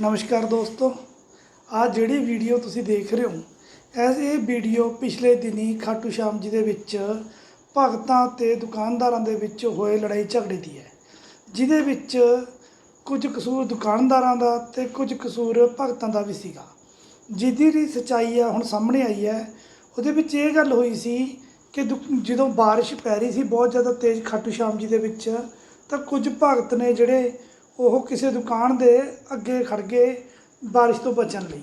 ਨਮਸਕਾਰ ਦੋਸਤੋ। ਆ ਜਿਹੜੀ ਵੀਡੀਓ ਤੁਸੀਂ ਦੇਖ ਰਹੇ ਹੋ ਐਸ ਇਹ ਵੀਡੀਓ ਪਿਛਲੇ ਦਿਨੀ ਖਾਟੂ ਸ਼ਾਮ ਜੀ ਦੇ ਵਿੱਚ ਭਗਤਾਂ ਤੇ ਦੁਕਾਨਦਾਰਾਂ ਦੇ ਵਿੱਚ ਹੋਏ ਲੜਾਈ ਝਗੜੇ ਦੀ ਹੈ। ਜਿਹਦੇ ਵਿੱਚ ਕੁਝ ਕਸੂਰ ਦੁਕਾਨਦਾਰਾਂ ਦਾ ਤੇ ਕੁਝ ਕਸੂਰ ਭਗਤਾਂ ਦਾ ਵੀ ਸੀਗਾ। ਜਿਹਦੀ ਦੀ ਸਚਾਈ ਆ ਹੁਣ ਸਾਹਮਣੇ ਆਈ ਹੈ, ਉਹਦੇ ਵਿੱਚ ਇਹ ਗੱਲ ਹੋਈ ਸੀ ਕਿ ਦੁ- ਜਦੋਂ ਬਾਰਿਸ਼ ਪੈ ਰਹੀ ਸੀ, ਬਹੁਤ ਜ਼ਿਆਦਾ ਤੇਜ਼ ਖਾਟੂ ਸ਼ਾਮ ਜੀ ਦੇ ਵਿੱਚ, ਤਾਂ ਕੁਝ ਭਗਤ ਨੇ ਜਿਹੜੇ ਉਹ ਕਿਸੇ ਦੁਕਾਨ ਦੇ ਅੱਗੇ ਖੜ ਗਏ ਬਾਰਿਸ਼ ਤੋਂ ਬਚਣ ਲਈ।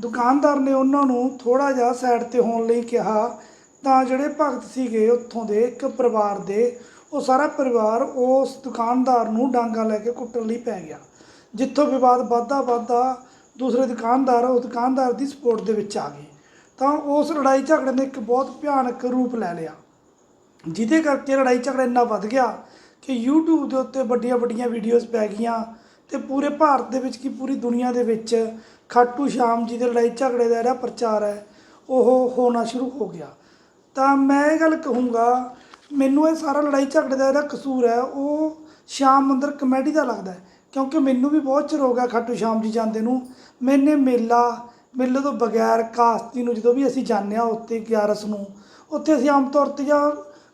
ਦੁਕਾਨਦਾਰ ਨੇ ਉਹਨਾਂ ਨੂੰ ਥੋੜਾ ਜਿਹਾ ਸਾਈਡ ਤੇ ਹੋਣ ਲਈ ਕਿਹਾ, ਤਾਂ ਜਿਹੜੇ ਭਗਤ ਸੀਗੇ ਉੱਥੋਂ ਦੇ ਇੱਕ ਪਰਿਵਾਰ ਦੇ, ਉਹ ਸਾਰਾ ਪਰਿਵਾਰ ਉਸ ਦੁਕਾਨਦਾਰ ਨੂੰ ਡਾਂਗਾ ਲੈ ਕੇ ਕੁੱਟਣ ਲਈ ਪੈ ਗਿਆ। ਜਿੱਥੋਂ ਵਿਵਾਦ ਵੱਧਦਾ ਵੱਧਦਾ ਦੂਸਰੇ ਦੁਕਾਨਦਾਰ ਉਹ ਦੁਕਾਨਦਾਰ ਦੀ ਸਪੋਰਟ ਦੇ ਵਿੱਚ ਆ ਗਏ। ਤਾਂ ਉਸ ਲੜਾਈ ਝਗੜੇ ਨੇ ਇੱਕ ਬਹੁਤ ਭਿਆਨਕ ਰੂਪ ਲੈ ਲਿਆ। ਜਿਹਦੇ ਕਰਕੇ ਲੜਾਈ ਝਗੜਾ ਇੰਨਾ ਵੱਧ ਗਿਆ ਕਿ YouTube ਦੇ ਉੱਤੇ ਵੱਡੀਆਂ ਵੱਡੀਆਂ ਵੀਡੀਓਜ਼ ਪੈ ਗਈਆਂ ਤੇ ਪੂਰੇ ਭਾਰਤ ਦੇ ਵਿੱਚ ਕੀ ਪੂਰੀ ਦੁਨੀਆ ਦੇ ਵਿੱਚ ਖਾਟੂ ਸ਼ਾਮ ਜੀ ਦੇ ਲੜਾਈ ਝਗੜੇ ਦਾ ਜਿਹੜਾ ਪ੍ਰਚਾਰ ਹੈ, ਉਹ ਹੋਣਾ ਸ਼ੁਰੂ ਹੋ ਗਿਆ। ਤਾਂ ਮੈਂ ਇਹ ਗੱਲ ਕਹੂੰਗਾ, ਮੈਨੂੰ ਇਹ ਸਾਰਾ ਲੜਾਈ ਝਗੜੇ ਦਾ ਜਿਹੜਾ ਕਸੂਰ ਹੈ, ਉਹ ਸ਼ਾਮ ਮੰਦਰ ਕਮੇਟੀ ਦਾ ਲੱਗਦਾ ਹੈ। ਕਿਉਂਕਿ ਮੈਨੂੰ ਵੀ ਬਹੁਤ ਚਿਰ ਹੋ ਗਿਆ ਖਾਟੂ ਸ਼ਾਮ ਜੀ ਜਾਂਦੇ ਨੂੰ। ਮੈਨੇ ਮੇਲਾ, ਮੇਲੇ ਤੋਂ ਬਗੈਰ ਕਾਸਤੀ ਨੂੰ ਜਦੋਂ ਵੀ ਅਸੀਂ ਜਾਂਦੇ ਹਾਂ ਉੱਤੇ 11 ਨੂੰ, ਉੱਥੇ ਅਸੀਂ ਆਮ ਤੌਰ ਤੇ ਜਾਂ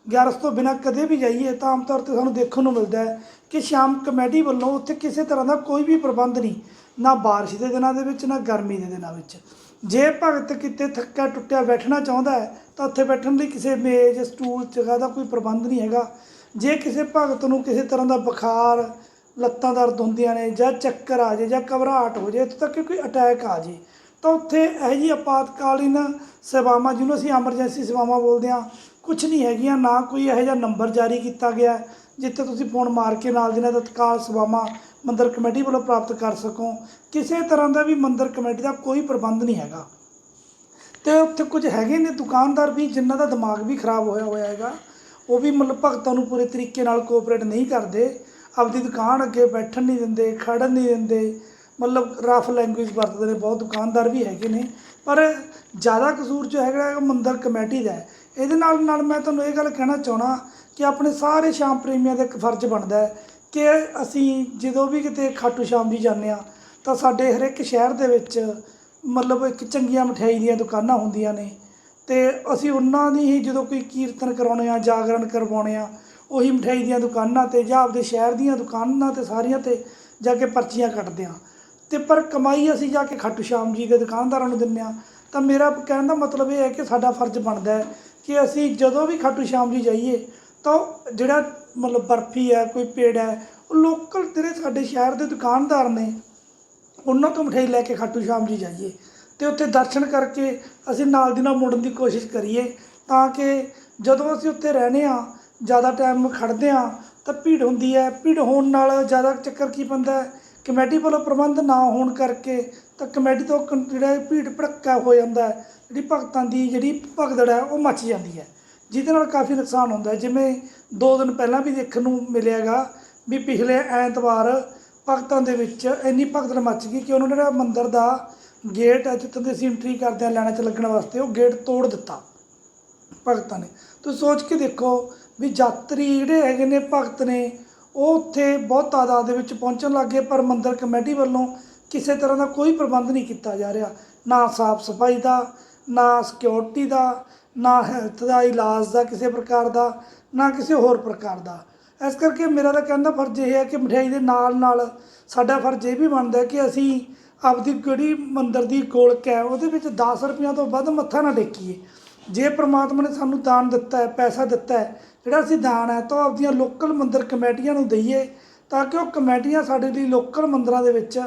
11 ਤੋਂ ਬਿਨਾਂ ਕਦੇ ਵੀ ਜਾਈਏ ਤਾਂ ਆਮ ਤੌਰ ਤੇ ਸਾਨੂੰ ਦੇਖਣ ਨੂੰ ਮਿਲਦਾ ਹੈ ਕਿ ਸ਼ਾਮ ਕਮੇਟੀ ਵੱਲੋਂ ਉੱਥੇ ਕਿਸੇ ਤਰ੍ਹਾਂ ਦਾ ਕੋਈ ਵੀ ਪ੍ਰਬੰਧ ਨਹੀਂ, ਨਾ ਬਾਰਿਸ਼ ਦੇ ਦਿਨਾਂ ਦੇ ਵਿੱਚ, ਨਾ ਗਰਮੀ ਦੇ ਦਿਨਾਂ ਵਿੱਚ। ਜੇ ਭਗਤ ਕਿਤੇ ਥੱਕਿਆ ਟੁੱਟਿਆ ਬੈਠਣਾ ਚਾਹੁੰਦਾ ਹੈ, ਤਾਂ ਉੱਥੇ ਬੈਠਣ ਲਈ ਕਿਸੇ ਮੇਜ਼, ਸਟੂਲ, ਜਗ੍ਹਾ ਦਾ ਕੋਈ ਪ੍ਰਬੰਧ ਨਹੀਂ ਹੈਗਾ। ਜੇ ਕਿਸੇ ਭਗਤ ਨੂੰ ਕਿਸੇ ਤਰ੍ਹਾਂ ਦਾ ਬੁਖਾਰ, ਲੱਤਾਂ ਦਰਦ ਹੁੰਦੀਆਂ ਨੇ ਜਾਂ ਚੱਕਰ ਆ ਜੇ ਜਾਂ ਘਬਰਾਹਟ ਹੋ ਜੇ ਇੱਥੋਂ ਤੱਕ ਕਿ ਕੋਈ ਅਟੈਕ ਆ ਜੇ ਤਾਂ ਉੱਥੇ ਇਹੋ ਜਿਹੀ ਆਪਾਤਕਾਲੀਨ ਸੇਵਾਵਾਂ ਜਿਹਨੂੰ ਅਸੀਂ ਐਮਰਜੈਂਸੀ ਸੇਵਾਵਾਂ ਬੋਲਦੇ ਹਾਂ ਕੁਝ ਨਹੀਂ ਹੈਗੀਆਂ, ਨਾ ਕੋਈ ਇਹੋ ਜਿਹਾ ਨੰਬਰ ਜਾਰੀ ਕੀਤਾ ਗਿਆ ਜਿੱਥੇ ਤੁਸੀਂ ਫੋਨ ਮਾਰ ਕੇ ਨਾਲ ਦੀ ਨਾਲ ਤਤਕਾਲ ਸੇਵਾਵਾਂ ਮੰਦਰ ਕਮੇਟੀ ਵੱਲੋਂ ਪ੍ਰਾਪਤ ਕਰ ਸਕੋ। ਕਿਸੇ ਤਰ੍ਹਾਂ ਦਾ ਵੀ ਮੰਦਰ ਕਮੇਟੀ ਦਾ ਕੋਈ ਪ੍ਰਬੰਧ ਨਹੀਂ ਹੈਗਾ। ਤੇ ਉੱਥੇ ਕੁਝ ਹੈਗੇ ਨੇ ਦੁਕਾਨਦਾਰ ਵੀ, ਜਿਨ੍ਹਾਂ ਦਾ ਦਿਮਾਗ ਵੀ ਖਰਾਬ ਹੋਇਆ ਹੋਇਆ ਹੈਗਾ। ਉਹ ਵੀ ਮਤਲਬ ਭਗਤਾਂ ਨੂੰ ਪੂਰੇ ਤਰੀਕੇ ਨਾਲ ਕੋਆਪਰੇਟ ਨਹੀਂ ਕਰਦੇ। ਆਪਦੀ ਦੁਕਾਨ ਅੱਗੇ ਬੈਠਣ ਨਹੀਂ ਦਿੰਦੇ ਖੜਨ ਨਹੀਂ ਦਿੰਦੇ। ਮਤਲਬ ਰਫ ਲੈਂਗੁਏਜ ਵਰਤਦੇ ਨੇ, ਬਹੁਤ ਦੁਕਾਨਦਾਰ ਵੀ ਹੈਗੇ ਨੇ। ਪਰ ਜ਼ਿਆਦਾ ਕਸੂਰ ਜੋ ਹੈਗਾ, ਉਹ ਮੰਦਰ ਕਮੇਟੀ ਦਾ ਇਹਦੇ ਨਾਲ ਨਾਲ ਮੈਂ ਤੁਹਾਨੂੰ ਇਹ ਗੱਲ ਕਹਿਣਾ ਚਾਹਣਾ ਕਿ ਆਪਣੇ ਸਾਰੇ ਸ਼ਾਮ ਪ੍ਰੇਮੀਆਂ ਦਾ ਇੱਕ ਫਰਜ਼ ਬਣਦਾ ਹੈ ਕਿ ਅਸੀਂ ਜਦੋਂ ਵੀ ਕਿਤੇ ਖਾਟੂ ਸ਼ਾਮ ਜੀ ਜਾਂਦੇ ਆ ਤਾਂ ਸਾਡੇ ਹਰੇਕ ਸ਼ਹਿਰ ਦੇ ਵਿੱਚ ਮਤਲਬ ਇੱਕ ਚੰਗੀਆਂ ਮਠਿਆਈ ਦੀਆਂ ਦੁਕਾਨਾਂ ਹੁੰਦੀਆਂ ਨੇ। ਤੇ ਅਸੀਂ ਉਹਨਾਂ ਦੀ ਹੀ ਜਦੋਂ ਕੋਈ ਕੀਰਤਨ ਕਰਾਉਣੇ ਆ ਜਾਗਰਣ ਕਰਵਾਉਣੇ ਆ ਉਹੀ ਮਠਿਆਈ ਦੀਆਂ ਦੁਕਾਨਾਂ ਤੇ ਜਾਂ ਆਪਦੇ ਸ਼ਹਿਰ ਦੀਆਂ ਦੁਕਾਨਾਂ ਤੇ ਸਾਰੀਆਂ ਤੇ ਜਾ ਕੇ ਪਰਚੀਆਂ ਕੱਟਦੇ ਆ ਤੇ ਪਰ ਕਮਾਈ ਅਸੀਂ ਜਾ ਕੇ ਖਾਟੂ ਸ਼ਾਮ ਜੀ ਦੇ ਦੁਕਾਨਦਾਰਾਂ ਨੂੰ ਦਿੰਦੇ ਆ ਤਾਂ ਮੇਰਾ ਕਹਿਣ ਦਾ ਮਤਲਬ ਇਹ ਹੈ ਕਿ ਸਾਡਾ ਫਰਜ਼ ਬਣਦਾ ਹੈ ਕਿ ਅਸੀਂ ਜਦੋਂ ਵੀ ਖਾਟੂ ਸ਼ਾਮ ਜੀ ਜਾਈਏ, ਤਾਂ ਉਹ ਜਿਹੜਾ ਮਤਲਬ ਬਰਫੀ ਹੈ, ਕੋਈ ਪੇੜ ਹੈ, ਉਹ ਲੋਕਲ ਜਿਹੜੇ ਸਾਡੇ ਸ਼ਹਿਰ ਦੇ ਦੁਕਾਨਦਾਰ ਨੇ, ਉਹਨਾਂ ਤੋਂ ਮਠਿਆਈ ਲੈ ਕੇ ਖਾਟੂ ਸ਼ਾਮ ਜੀ ਜਾਈਏ। ਤੇ ਉੱਥੇ ਦਰਸ਼ਨ ਕਰਕੇ ਅਸੀਂ ਨਾਲ ਦੀ ਨਾਲ ਮੁੜਨ ਦੀ ਕੋਸ਼ਿਸ਼ ਕਰੀਏ, ਤਾਂ ਕਿ ਜਦੋਂ ਅਸੀਂ ਉੱਥੇ ਰਹਨੇ ਆ ਜ਼ਿਆਦਾ ਟਾਈਮ ਖੜਦੇ ਆ ਤਾਂ ਭੀੜ ਹੁੰਦੀ ਹੈ। ਭੀੜ ਹੋਣ ਨਾਲ ਜ਼ਿਆਦਾ ਚੱਕਰ ਕੀ ਪੈਂਦਾ ਹੈ? ਕਮੇਟੀ ਵੱਲੋਂ ਪ੍ਰਬੰਧ ਨਾ ਹੋਣ ਕਰਕੇ ਤਾਂ ਕਮੇਟੀ ਤੋਂ ਕੰ- ਜਿਹੜਾ ਭੀੜ ਭੜੱਕਾ ਹੋ ਜਾਂਦਾ ਜਿਹੜੀ ਭਗਤਾਂ ਦੀ ਜਿਹੜੀ ਭਗਦੜ ਹੈ, ਉਹ ਮੱਚ ਜਾਂਦੀ ਹੈ। ਜਿਹਦੇ ਨਾਲ ਕਾਫੀ ਨੁਕਸਾਨ ਹੁੰਦਾ ਜਿਵੇਂ ਦੋ ਦਿਨ ਪਹਿਲਾਂ ਵੀ ਦੇਖਣ ਨੂੰ ਮਿਲਿਆਗਾ ਵੀ ਪਿਛਲੇ ਐਤਵਾਰ ਭਗਤਾਂ ਦੇ ਵਿੱਚ ਇੰਨੀ ਭਗਦੜ ਮੱਚ ਗਈ ਕਿ ਉਹਨਾਂ ਨੇ ਜਿਹੜਾ ਮੰਦਿਰ ਦਾ ਗੇਟ ਹੈ, ਜਿੱਥੋਂ ਦੀ ਅਸੀਂ ਐਂਟਰੀ ਕਰਦੇ ਹਾਂ ਲੈਣਾ 'ਚ ਲੱਗਣ ਵਾਸਤੇ, ਉਹ ਗੇਟ ਤੋੜ ਦਿੱਤਾ ਭਗਤਾਂ ਨੇ। ਤੁਸੀਂ ਸੋਚ ਕੇ ਦੇਖੋ ਵੀ ਯਾਤਰੀ ਜਿਹੜੇ ਹੈਗੇ ਨੇ ਭਗਤ ਨੇ, ਉਹ ਉੱਥੇ ਬਹੁਤ ਤਾਦਾਦ ਦੇ ਵਿੱਚ ਪਹੁੰਚਣ ਲੱਗੇ ਪਰ ਮੰਦਰ ਕਮੇਟੀ ਵੱਲੋਂ ਕਿਸੇ ਤਰ੍ਹਾਂ ਦਾ ਕੋਈ ਪ੍ਰਬੰਧ ਨਹੀਂ ਕੀਤਾ ਜਾ ਰਿਹਾ। ਨਾ ਸਾਫ਼ ਸਫ਼ਾਈ ਦਾ ਨਾ ਸਿਕਿਉਰਿਟੀ ਦਾ, ਨਾ ਹੈਲਥ ਦਾ, ਇਲਾਜ ਦਾ ਕਿਸੇ ਪ੍ਰਕਾਰ ਦਾ, ਨਾ ਕਿਸੇ ਹੋਰ ਪ੍ਰਕਾਰ ਦਾ। ਇਸ ਕਰਕੇ ਮੇਰਾ ਤਾਂ ਕਹਿੰਦਾ ਫਰਜ਼ ਇਹ ਹੈ ਕਿ ਮਠਿਆਈ ਦੇ ਨਾਲ ਨਾਲ ਸਾਡਾ ਫਰਜ਼ ਇਹ ਵੀ ਬਣਦਾ ਕਿ ਅਸੀਂ ਆਪਦੀ ਜਿਹੜੀ ਮੰਦਰ ਦੀ ਗੋਲਕ ਹੈ ਉਹਦੇ ਵਿੱਚ 10 ਰੁਪਈਆਂ ਤੋਂ ਵੱਧ ਮੱਥਾ ਨਾ ਟੇਕੀਏ। ਜੇ ਪ੍ਰਮਾਤਮਾ ਨੇ ਸਾਨੂੰ ਦਾਨ ਦਿੱਤਾ ਹੈ, ਪੈਸਾ ਦਿੱਤਾ ਹੈ, ਜਿਹੜਾ ਅਸੀਂ ਦਾਨ ਹੈ, ਤਾਂ ਉਹ ਆਪਦੀਆਂ ਲੋਕਲ ਮੰਦਰ ਕਮੇਟੀਆਂ ਨੂੰ ਦਈਏ, ਤਾਂ ਕਿ ਉਹ ਕਮੇਟੀਆਂ ਸਾਡੇ ਲਈ ਲੋਕਲ ਮੰਦਰਾਂ ਦੇ ਵਿੱਚ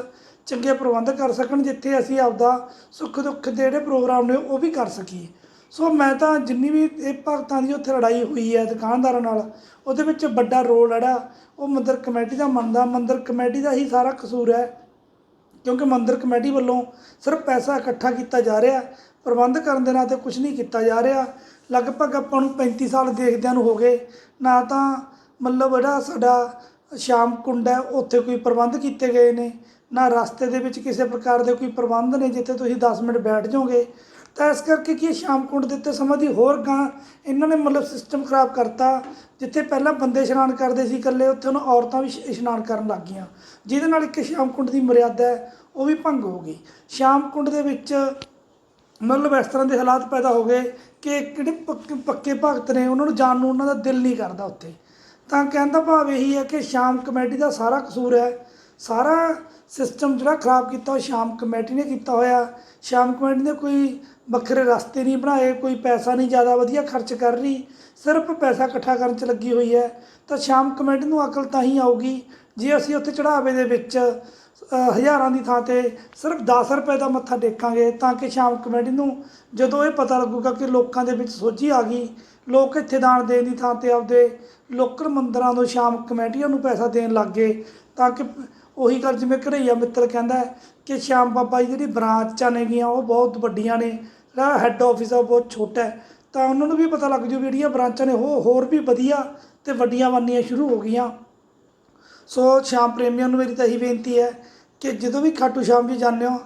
ਚੰਗੇ ਪ੍ਰਬੰਧ ਕਰ ਸਕਣ, ਜਿੱਥੇ ਅਸੀਂ ਆਪਦਾ ਸੁੱਖ ਦੁੱਖ ਦੇ ਜਿਹੜੇ ਪ੍ਰੋਗਰਾਮ ਨੇ ਉਹ ਵੀ ਕਰ ਸਕੀਏ। ਸੋ ਮੈਂ ਤਾਂ ਜਿੰਨੀ ਵੀ ਇਹ ਭਗਤਾਂ ਦੀ ਉੱਥੇ ਲੜਾਈ ਹੋਈ ਹੈ ਦੁਕਾਨਦਾਰਾਂ ਨਾਲ, ਉਹਦੇ ਵਿੱਚ ਵੱਡਾ ਰੋਲ ਜਿਹੜਾ, ਉਹ ਮੰਦਰ ਕਮੇਟੀ ਦਾ ਮੰਨਦਾ। ਮੰਦਰ ਕਮੇਟੀ ਦਾ ਹੀ ਸਾਰਾ ਕਸੂਰ ਹੈ, ਕਿਉਂਕਿ ਮੰਦਰ ਕਮੇਟੀ ਵੱਲੋਂ ਸਿਰਫ ਪੈਸਾ ਇਕੱਠਾ ਕੀਤਾ ਜਾ ਰਿਹਾ, ਪ੍ਰਬੰਧ ਕਰਨ ਦੇ ਨਾਂ ਤੇ ਕੁਝ ਨਹੀਂ ਕੀਤਾ ਜਾ ਰਿਹਾ। ਲਗਭਗ ਆਪਾਂ ਨੂੰ 35 ਸਾਲ ਦੇਖਦਿਆਂ ਨੂੰ ਹੋ ਗਏ, ਨਾ ਤਾਂ ਮਤਲਬ ਜਿਹੜਾ ਸਾਡਾ ਸ਼ਾਮ ਕੁੰਡ ਹੈ, ਉੱਥੇ ਕੋਈ ਪ੍ਰਬੰਧ ਕੀਤੇ ਗਏ ਨੇ ਨਾ ਰਸਤੇ ਦੇ ਵਿੱਚ ਕਿਸੇ ਪ੍ਰਕਾਰ ਦੇ ਕੋਈ ਪ੍ਰਬੰਧ ਨੇ ਜਿੱਥੇ ਤੁਸੀਂ 10 ਮਿੰਟ ਬੈਠ ਜਾਓਗੇ, ਤਾਂ ਇਸ ਕਰਕੇ ਕੀ ਸ਼ਾਮ ਕੁੰਡ ਦਿੱਤੇ ਸਮਾਂ ਦੀ ਹੋਰ ਗਾਂ ਇਹਨਾਂ ਨੇ ਮਤਲਬ ਸਿਸਟਮ ਖਰਾਬ ਕਰਤਾ, ਜਿੱਥੇ ਪਹਿਲਾਂ ਬੰਦੇ ਇਸ਼ਨਾਨ ਕਰਦੇ ਸੀ ਇਕੱਲੇ, ਉੱਥੇ ਹੁਣ ਔਰਤਾਂ ਵੀ ਇਸ਼ਨਾਨ ਕਰਨ ਲੱਗ ਗਈਆਂ। ਜਿਹਦੇ ਨਾਲ ਇੱਕ ਸ਼ਾਮ ਕੁੰਡ ਦੀ ਮਰਿਆਦਾ ਹੈ, ਉਹ ਵੀ ਭੰਗ ਹੋ ਗਈ। ਸ਼ਾਮ ਕੁੰਡ ਦੇ ਵਿੱਚ ਮਤਲਬ ਇਸ ਤਰ੍ਹਾਂ ਦੇ ਹਾਲਾਤ ਪੈਦਾ ਹੋ ਗਏ ਕਿ ਜਿਹੜੇ ਪੱਕੇ ਪੱਕੇ ਭਗਤ ਨੇ ਉਹਨਾਂ ਨੂੰ ਜਾਣ ਨੂੰ ਉਹਨਾਂ ਦਾ ਦਿਲ ਨਹੀਂ ਕਰਦਾ ਉੱਥੇ। ਤਾਂ ਕਹਿਣ ਦਾ ਭਾਵ ਇਹੀ ਹੈ ਕਿ ਸ਼ਾਮ ਕਮੇਟੀ ਦਾ ਸਾਰਾ ਕਸੂਰ ਹੈ ਸਾਰਾ ਸਿਸਟਮ ਜਿਹੜਾ ਖਰਾਬ ਕੀਤਾ ਉਹ ਸ਼ਾਮ ਕਮੇਟੀ ਨੇ ਕੀਤਾ ਹੋਇਆ। ਸ਼ਾਮ ਕਮੇਟੀ ਨੇ ਕੋਈ ਵੱਖਰੇ ਰਸਤੇ ਨਹੀਂ ਬਣਾਏ, ਕੋਈ ਪੈਸਾ ਨਹੀਂ ਜ਼ਿਆਦਾ ਵਧੀਆ ਖਰਚ ਕਰ ਰਹੀ, ਸਿਰਫ ਪੈਸਾ ਇਕੱਠਾ ਕਰਨ 'ਚ ਲੱਗੀ ਹੋਈ ਹੈ। ਤਾਂ ਸ਼ਾਮ ਕਮੇਟੀ ਨੂੰ ਅਕਲ ਤਾਂ ਹੀ ਆਊਗੀ, ਜੇ ਅਸੀਂ ਉੱਥੇ ਚੜਾਵੇ ਦੇ ਵਿੱਚ ਹਜ਼ਾਰਾਂ ਦੀ ਥਾਂ ਤੇ ਸਿਰਫ 10 ਰੁਪਏ ਦਾ ਮੱਥਾ ਟੇਕਾਂਗੇ, ਤਾਂ ਕਿ ਸ਼ਾਮ ਕਮੇਟੀ ਨੂੰ ਜਦੋਂ ਇਹ ਪਤਾ ਲੱਗੂਗਾ ਕਿ ਲੋਕਾਂ ਦੇ ਵਿੱਚ ਸੋਝੀ ਆ ਗਈ, ਲੋਕ ਇੱਥੇ ਦਾਨ ਦੇਣ ਦੀ ਥਾਂ ਤੇ ਆਪਦੇ ਲੋਕਲ ਮੰਦਰਾਂ ਤੋਂ ਸ਼ਾਮ ਕਮੇਟੀਆਂ ਨੂੰ ਪੈਸਾ ਦੇਣ ਲੱਗ ਗਏ, ਤਾਂ ਕਿ ਉਹੀ ਗੱਲ ਜਿਵੇਂ ਘਰਈਆ ਮਿੱਤਰ ਕਹਿੰਦਾ ਕਿ ਸ਼ਾਮ ਬਾਬਾ ਜੀ ਜਿਹੜੀ ਬ੍ਰਾਂਚਾਂ ਨੇਗੀਆਂ ਉਹ ਬਹੁਤ ਵੱਡੀਆਂ ਨੇ, ਜਿਹੜਾ ਹੈੱਡ ਆਫਿਸ ਆ, ਉਹ ਬਹੁਤ ਛੋਟਾ ਹੈ। ਤਾਂ ਉਹਨਾਂ ਨੂੰ ਵੀ ਪਤਾ ਲੱਗ ਜੂ ਵੀ ਜਿਹੜੀਆਂ ਬ੍ਰਾਂਚਾਂ ਨੇ, ਉਹ ਹੋਰ ਵੀ ਵਧੀਆ ਤੇ ਵੱਡੀਆਂ ਬਣਨੀਆਂ ਸ਼ੁਰੂ ਹੋ ਗਈਆਂ। ਸੋ ਸ਼ਾਮ ਪ੍ਰੇਮੀਆਂ ਨੂੰ ਮੇਰੀ ਤਾਂ ਇਹੀ ਬੇਨਤੀ ਹੈ ਕਿ ਜਦੋਂ ਵੀ ਖਾਟੂ ਸ਼ਾਮ ਵੀ ਜਾਂਦੇ ਹੋ,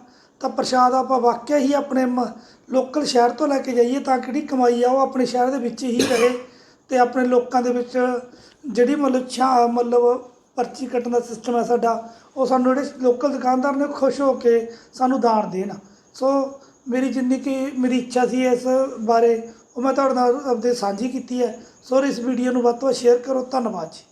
ਤਾਂ ਪ੍ਰਸ਼ਾਦ ਆਪਾਂ ਵਾਕਿਆ ਹੀ ਆਪਣੇ ਲੋਕਲ ਸ਼ਹਿਰ ਤੋਂ ਲੈ ਕੇ ਜਾਈਏ ਤਾਂ ਕਿ ਜਿਹੜੀ ਕਮਾਈ ਆ, ਉਹ ਆਪਣੇ ਸ਼ਹਿਰ ਦੇ ਵਿੱਚ ਹੀ ਰਹੇ ਤੇ ਆਪਣੇ ਲੋਕਾਂ ਦੇ ਵਿੱਚ ਜਿਹੜੀ ਮਤਲਬ ਛਾ ਮਤਲਬ ਪਰਚੀ ਕੱਟਣ ਦਾ ਸਿਸਟਮ ਹੈ ਸਾਡਾ, ਉਹ ਸਾਨੂੰ ਜਿਹੜੇ ਲੋਕਲ ਦੁਕਾਨਦਾਰ ਨੇ ਖੁਸ਼ ਹੋ ਕੇ ਸਾਨੂੰ ਦਾਨ ਦੇਣ। ਸੋ ਮੇਰੀ ਜਿੰਨੀ ਕਿ ਮੇਰੀ ਇੱਛਾ ਸੀ ਇਸ ਬਾਰੇ, ਉਹ ਮੈਂ ਤੁਹਾਡੇ ਨਾਲ ਆਪਦੇ ਸਾਂਝੀ ਕੀਤੀ ਹੈ। ਸੋ ਇਸ ਵੀਡੀਓ ਨੂੰ ਵੱਧ ਤੋਂ ਵੱਧ ਸ਼ੇਅਰ ਕਰੋ। ਧੰਨਵਾਦ ਜੀ।